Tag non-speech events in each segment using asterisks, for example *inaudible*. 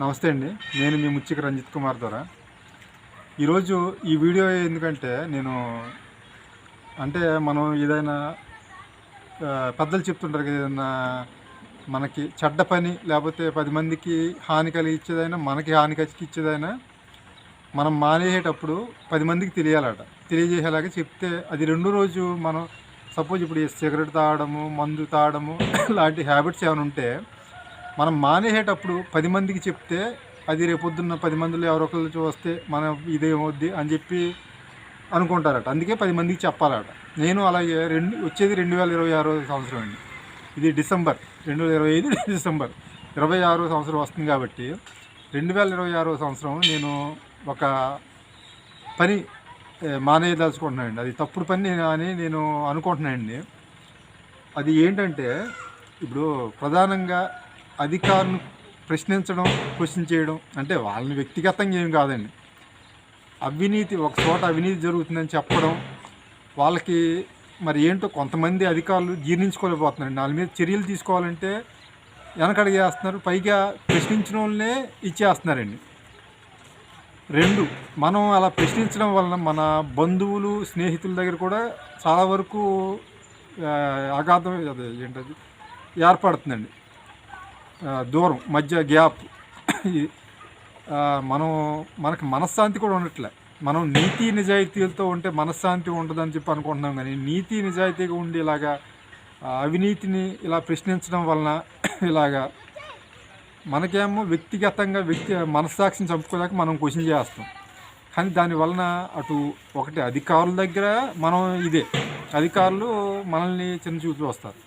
నమస్తే అండి. నేను మీ ముచ్చిక రంజిత్ కుమార్ ద్వారా. ఈరోజు ఈ వీడియో ఎందుకంటే నేను అంటే మనం ఏదైనా పెద్దలు చెప్తుంటారు కదా ఏదైనా మనకి చెడ్డ పని లేకపోతే పది మందికి హాని కలిగించేదైనా మనకి హాని ఇచ్చేదైనా మనం మానేసేటప్పుడు పది మందికి తెలియాలట. తెలియజేసేలాగా చెప్తే అది రెండో రోజు మనం సపోజ్ ఇప్పుడు ఈ సిగరెట్ తాగడము మందు తాగడము లాంటి హ్యాబిట్స్ ఏమైనా ఉంటే మనం మానేసేటప్పుడు పది మందికి చెప్తే అది రేపొద్దున్న పది మందిలో ఎవరొకరు చూస్తే మనం ఇదేమవుద్ది అని చెప్పి అనుకుంటారట. అందుకే పది మందికి చెప్పాలట. నేను అలాగే రెండు వచ్చేది రెండు వేల ఇరవై ఆరో సంవత్సరం అండి. ఇది డిసెంబర్ రెండు వేల ఇరవై ఐదు *laughs* డిసెంబర్. ఇరవై ఆరో సంవత్సరం వస్తుంది కాబట్టి రెండు వేల ఇరవై ఆరో సంవత్సరం నేను ఒక పని మానేయదలుచుకుంటున్నానండి. అది తప్పుడు పని నేను అని నేను అనుకుంటున్నానండి. అది ఏంటంటే ఇప్పుడు ప్రధానంగా అధికారులను ప్రశ్నించడం క్వశ్చన్ చేయడం అంటే వాళ్ళని వ్యక్తిగతంగా ఏం కాదండి. అవినీతి ఒక చోట అవినీతి జరుగుతుందని చెప్పడం వాళ్ళకి మరి ఏంటో కొంతమంది అధికారులు జీర్ణించుకోలేకపోతున్నారండి వాళ్ళ మీద చర్యలు తీసుకోవాలంటే వెనకడిగేస్తున్నారు పైగా ప్రశ్నించిన వాళ్ళనే ఇచ్చేస్తున్నారండి. రెండు మనం అలా ప్రశ్నించడం వలన మన బంధువులు స్నేహితుల దగ్గర కూడా చాలా వరకు అగాధం అదే ఏంటది ఏర్పడుతుందండి. దూరం మధ్య గ్యాప్. మనం మనకి మనశ్శాంతి కూడా ఉండట్లే. మనం నీతి నిజాయితీలతో ఉంటే మనశ్శాంతి ఉండదని చెప్పి అనుకుంటున్నాం కానీ నీతి నిజాయితీగా ఉండి ఇలాగా అవినీతిని ఇలా ప్రశ్నించడం వలన ఇలాగా మనకేమో వ్యక్తిగతంగా వ్యక్తి మనస్సాక్షిని చంపుకోలేక మనం క్వశ్చన్ చేస్తాం. కానీ దాని వలన అటు ఒకటి అధికారుల దగ్గర మనం ఇదే అధికారులు మనల్ని చిన్న చూపి వస్తారు.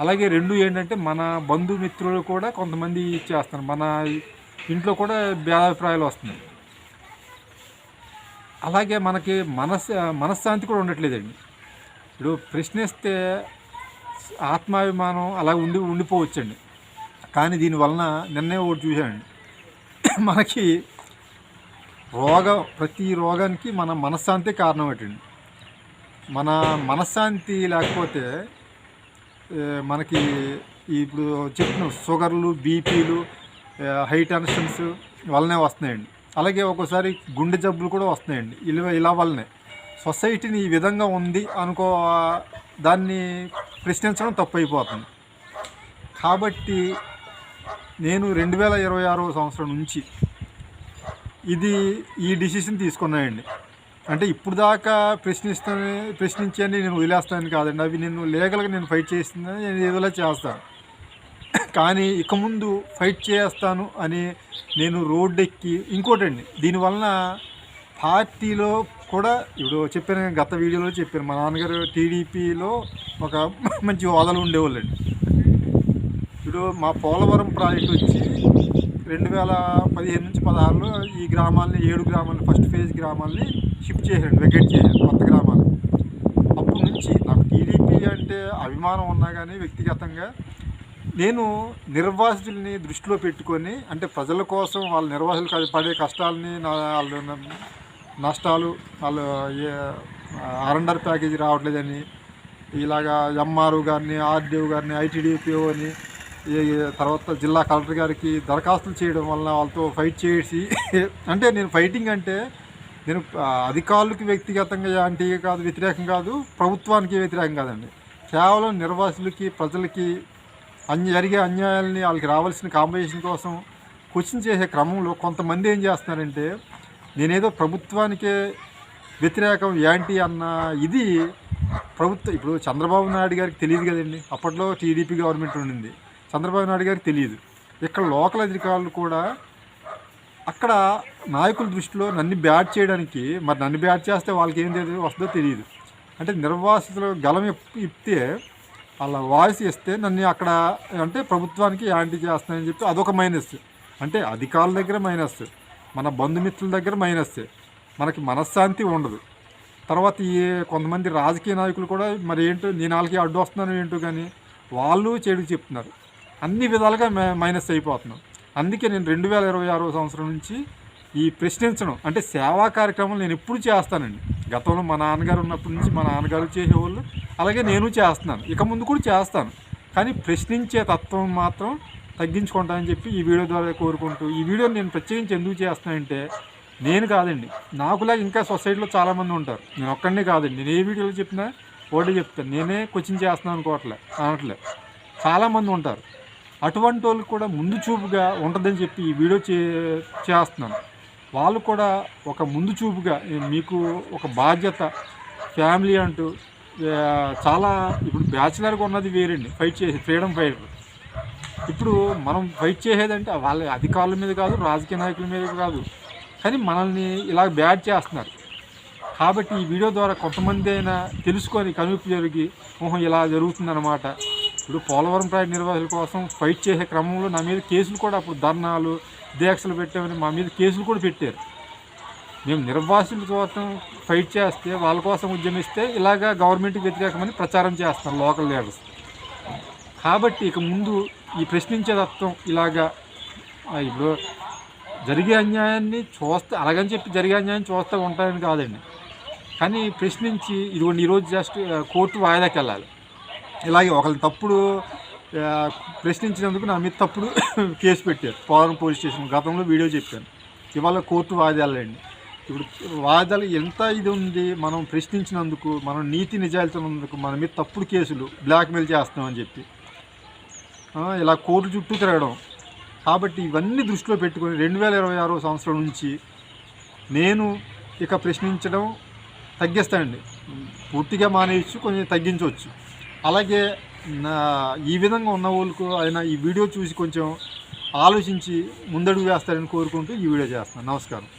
అలాగే రెండు ఏంటంటే మన బంధుమిత్రులు కూడా కొంతమంది ఇచ్చేస్తారు మన ఇంట్లో కూడా భేదాభిప్రాయాలు వస్తున్నాయి. అలాగే మనకి మనస్ మనశ్శాంతి కూడా ఉండట్లేదండి. ఇప్పుడు ప్రశ్నిస్తే ఆత్మాభిమానం అలా ఉండి ఉండిపోవచ్చండి. కానీ దీనివలన నిన్నే ఒకటి చూశానండి. మనకి రోగం ప్రతి రోగానికి మన మనశ్శాంతి కారణం ఏంటండి? మన మనశ్శాంతి లేకపోతే మనకి ఇప్పుడు చెప్పిన షుగర్లు బీపీలు హై టెన్షన్స్ వల్లనే వస్తున్నాయండి. అలాగే ఒక్కోసారి గుండె జబ్బులు కూడా వస్తున్నాయండి. ఇలా ఇలా వల్లనే. సొసైటీని ఈ విధంగా ఉంది అనుకో దాన్ని ప్రశ్నించడం తప్పు అయిపోతుంది కాబట్టి నేను రెండు వేల ఇరవై ఆరో సంవత్సరం నుంచి ఇది ఈ డిసిషన్ తీసుకున్నాయండి. అంటే ఇప్పుడు దాకా ప్రశ్నిస్తాను ప్రశ్నించని నేను వదిలేస్తాను కాదండి. అవి నేను లీగల్గా నేను ఫైట్ చేస్తుందని నేను ఏదోలా చేస్తాను. కానీ ఇక ముందు ఫైట్ చేస్తాను అని నేను రోడ్డు ఎక్కి ఇంకోటండి దీనివలన పార్టీలో కూడా ఇప్పుడు చెప్పాను గత వీడియోలో చెప్పాను మా నాన్నగారు టీడీపీలో ఒక మంచి హోదాలు ఉండేవాళ్ళండి. ఇప్పుడు మా పోలవరం ప్రాజెక్ట్ వచ్చి రెండు వేల పదిహేను నుంచి పదహారులో ఈ గ్రామాలని ఏడు గ్రామాలని ఫస్ట్ ఫేజ్ గ్రామాలని షిఫ్ట్ చేశారండి వెకేట్ చేశారు కొత్త గ్రామాలు. అప్పటి నుంచి నాకు టీడీపీ అంటే అభిమానం ఉన్నా కానీ వ్యక్తిగతంగా నేను నిర్వాసితుల్ని దృష్టిలో పెట్టుకొని అంటే ప్రజల కోసం వాళ్ళ నిర్వాసులు పడే కష్టాలని నా- వాళ్ళ నష్టాలు వాళ్ళు ఆర్ఎండర్ ప్యాకేజీ రావట్లేదని ఇలాగా ఎంఆర్ఓ గారిని ఆర్డీఓ గారిని ఐటీడీపీఓ అని తర్వాత జిల్లా కలెక్టర్ గారికి దరఖాస్తులు చేయడం వలన వాళ్ళతో ఫైట్ చేసి అంటే నేను ఫైటింగ్ అంటే నేను అధికారులకు అధికారులకి వ్యక్తిగతంగా యాంటీ కాదు వ్యతిరేకం కాదు ప్రభుత్వానికి వ్యతిరేకం కాదండి. కేవలం నిర్వాసులకి ప్రజలకి అన్య జరిగే అన్యాయాలని వాళ్ళకి రావాల్సిన కాంపిటీషన్ కోసం క్వశ్చన్ చేసే క్రమంలో కొంతమంది ఏం చేస్తున్నారంటే నేనేదో ప్రభుత్వానికే వ్యతిరేకం యాంటీ అన్న ఇది ప్రభుత్వం ఇప్పుడు చంద్రబాబు నాయుడు గారికి తెలియదు కదండి. అప్పట్లో టీడీపీ గవర్నమెంట్ ఉండింది. చంద్రబాబు నాయుడు గారికి తెలియదు. ఇక్కడ లోకల్ అధికారులు కూడా అక్కడ నాయకుల దృష్టిలో నన్ను బ్యాట్ చేయడానికి మరి నన్ను బ్యాట్ చేస్తే వాళ్ళకి ఏం తెలియదు వస్తుందో తెలియదు అంటే నిర్వాసితులు గలం ఇప్తే ఇప్పితే వాళ్ళ వాయిస్ ఇస్తే నన్ను అక్కడ అంటే ప్రభుత్వానికి యాంటీ చేస్తానని చెప్పి అదొక మైనస్. అంటే అధికారుల దగ్గర మైనస్. మన బంధుమిత్రుల దగ్గర మైనస్. మనకి మనశ్శాంతి ఉండదు. తర్వాత ఈ కొంతమంది రాజకీయ నాయకులు కూడా మరి ఏంటో నేను వాళ్ళకి అడ్డు వస్తున్నాను ఏంటో కానీ వాళ్ళు చెడు చెప్తున్నారు. అన్ని విధాలుగా మైనస్ అయిపోతున్నాం. అందుకే నేను రెండు వేల ఇరవై ఆరో సంవత్సరం నుంచి ఈ ప్రశ్నించడం అంటే సేవా కార్యక్రమాలు నేను ఎప్పుడు చేస్తానండి. గతంలో మా నాన్నగారు ఉన్నప్పటి నుంచి మా నాన్నగారు చేసేవాళ్ళు. అలాగే నేను చేస్తున్నాను. ఇక ముందు కూడా చేస్తాను. కానీ ప్రశ్నించే తత్వం మాత్రం తగ్గించుకుంటానని చెప్పి ఈ వీడియో ద్వారా కోరుకుంటూ ఈ వీడియో నేను ప్రత్యేకించి ఎందుకు చేస్తానంటే నేను కాదండి. నాకులాగా ఇంకా సొసైటీలో చాలామంది ఉంటారు. నేను ఒక్కడినే కాదండి. నేను ఏ వీడియోలో చెప్పినా ఒకటే చెప్తాను నేనే కోచింగ్ చేస్తున్నాను అనుకోవట్లే అనట్లే. చాలామంది ఉంటారు. అటువంటి వాళ్ళు కూడా ముందు చూపుగా ఉంటుందని చెప్పి ఈ వీడియో చే చేస్తున్నాను. వాళ్ళు కూడా ఒక ముందు చూపుగా మీకు ఒక బాధ్యత ఫ్యామిలీ అంటూ చాలా ఇప్పుడు బ్యాచిలర్గా ఉన్నది వేరండి ఫైట్ చేసే ఫ్రీడమ్ ఫైటర్. ఇప్పుడు మనం ఫైట్ చేసేదంటే వాళ్ళ అధికారుల మీద కాదు రాజకీయ నాయకుల మీద కాదు. కానీ మనల్ని ఇలా బ్యాడ్ చేస్తున్నారు. కాబట్టి ఈ వీడియో ద్వారా కొంతమంది అయినా తెలుసుకొని కనుపు జరిగి మొహం ఇలా జరుగుతుందన్నమాట. ఇప్పుడు పోలవరం ప్రాజెక్ట్ నిర్వాహకుల కోసం ఫైట్ చేసే క్రమంలో నా మీద కేసులు కూడా అప్పుడు ధర్నాలు దీక్షలు పెట్టామని మా మీద కేసులు కూడా పెట్టారు. మేము నిర్వాసుల కోసం ఫైట్ చేస్తే వాళ్ళ కోసం ఉద్యమిస్తే ఇలాగా గవర్నమెంట్కి వ్యతిరేకమని ప్రచారం చేస్తాం లోకల్ లీడర్స్. కాబట్టి ఇక ముందు ఈ ప్రశ్నించే తత్వం ఇలాగా ఇప్పుడు జరిగే అన్యాయాన్ని చూస్తే అలాగని చెప్పి జరిగే అన్యాయం చూస్తూ ఉంటాయని కాదండి. కానీ ప్రశ్నించి ఇదిగోండి ఈరోజు జస్ట్ కోర్టు వాయిదాకి వెళ్ళాలి ఇలాగే ఒకళ్ళు తప్పుడు ప్రశ్నించినందుకు నా మీద తప్పుడు కేసు పెట్టారు. పోలవరం పోలీస్ స్టేషన్ గతంలో వీడియో చెప్పాను. ఇవాళ కోర్టు వాయిదాలండి ఇప్పుడు వాయిదాలు ఎంత ఇది ఉంది మనం ప్రశ్నించినందుకు మనం నీతి నిజాయితీ ఉన్నందుకు మన మీద తప్పుడు కేసులు బ్లాక్మెయిల్ చేస్తున్నామని చెప్పి. ఇలా కోర్టు చుట్టూ తిరగడం. కాబట్టి ఇవన్నీ దృష్టిలో పెట్టుకొని రెండు వేల ఇరవై ఆరో సంవత్సరం నుంచి నేను ఇక ప్రశ్నించడం తగ్గిస్తానండి. పూర్తిగా మానేయచ్చు కొంచెం తగ్గించవచ్చు. అలాగే నా ఈ విధంగా ఉన్న వాళ్ళకు ఆయన ఈ వీడియో చూసి కొంచెం ఆలోచించి ముందడుగు వేస్తారని కోరుకుంటూ ఈ వీడియో చేస్తాను నమస్కారం.